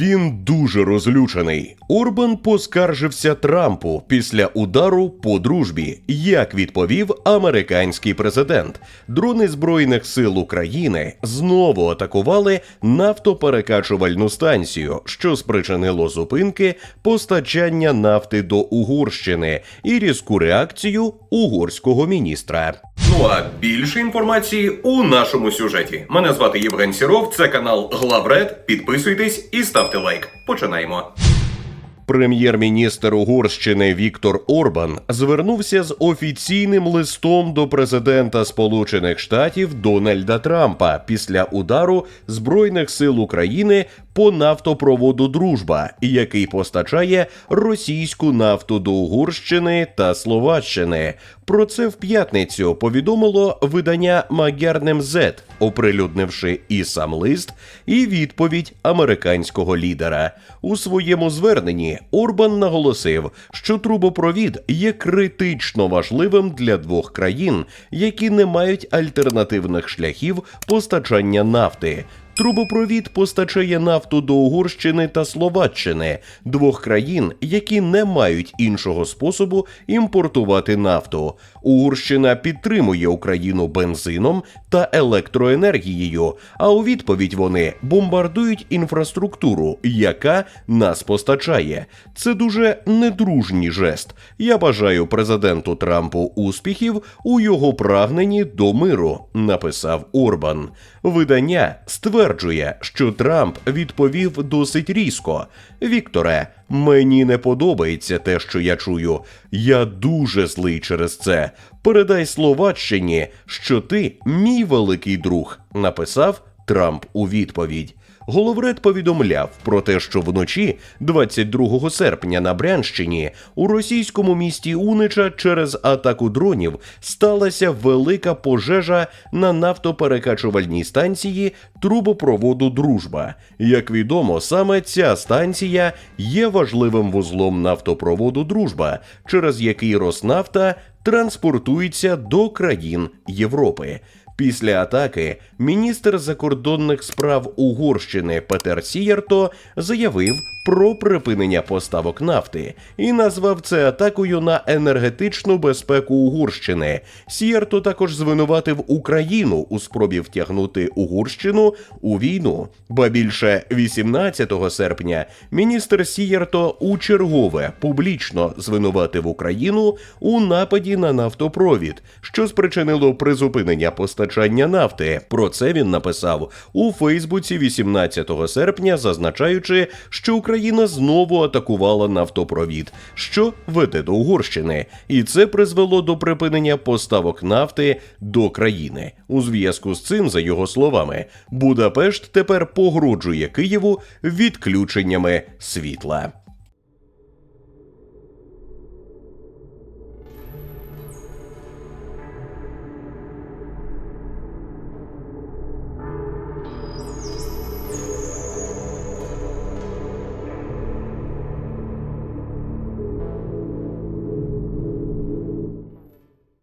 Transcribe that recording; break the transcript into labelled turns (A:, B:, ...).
A: Він дуже розлючений. Орбан поскаржився Трампу після удару по дружбі. Як відповів американський президент, дрони збройних сил України знову атакували нафтоперекачувальну станцію, що спричинило зупинки постачання нафти до Угорщини і різку реакцію угорського міністра. Ну а більше інформації у нашому сюжеті. Мене звати Євген Сіров. Це канал Главред. Підписуйтесь і ставте лайк. Починаємо. Прем'єр-міністр Угорщини Віктор Орбан звернувся з офіційним листом до президента Сполучених Штатів Дональда Трампа після удару Збройних сил України по нафтопроводу Дружба, який постачає російську нафту до Угорщини та Словаччини. Про це в п'ятницю повідомило видання Магернем Z, оприлюднивши і сам лист, і відповідь американського лідера. У своєму зверненні Орбан наголосив, що трубопровід є критично важливим для двох країн, які не мають альтернативних шляхів постачання нафти. Трубопровід постачає нафту до Угорщини та Словаччини, двох країн, які не мають іншого способу імпортувати нафту. Угорщина підтримує Україну бензином та електроенергією. А у відповідь вони бомбардують інфраструктуру, яка нас постачає. Це дуже недружній жест. Я бажаю президенту Трампу успіхів у його прагненні до миру, написав Орбан. Видання стверджує, що Трамп відповів досить різко. Вікторе, мені не подобається те, що я чую. Я дуже злий через це. Передай Словаччині, що ти мій великий друг, написав Трамп у відповідь. Головред повідомляв про те, що вночі, 22 серпня, на Брянщині, у російському місті Унича через атаку дронів сталася велика пожежа на нафтоперекачувальній станції трубопроводу Дружба. Як відомо, саме ця станція є важливим вузлом нафтопроводу Дружба, через який Роснафта транспортується до країн Європи. Після атаки міністр закордонних справ Угорщини Петер Сієрто заявив про припинення поставок нафти і назвав це атакою на енергетичну безпеку Угорщини. Сієрто також звинуватив Україну у спробі втягнути Угорщину у війну. Ба більше 18 серпня міністр Сієрто у чергове публічно звинуватив Україну у нападі на нафтопровід, що спричинило призупинення постачання нафти. Про це він написав у Фейсбуці 18 серпня, зазначаючи, що Україна знову атакувала нафтопровід, що веде до Угорщини, і це призвело до припинення поставок нафти до країни. У зв'язку з цим, за його словами, Будапешт тепер погрожує Києву відключеннями світла.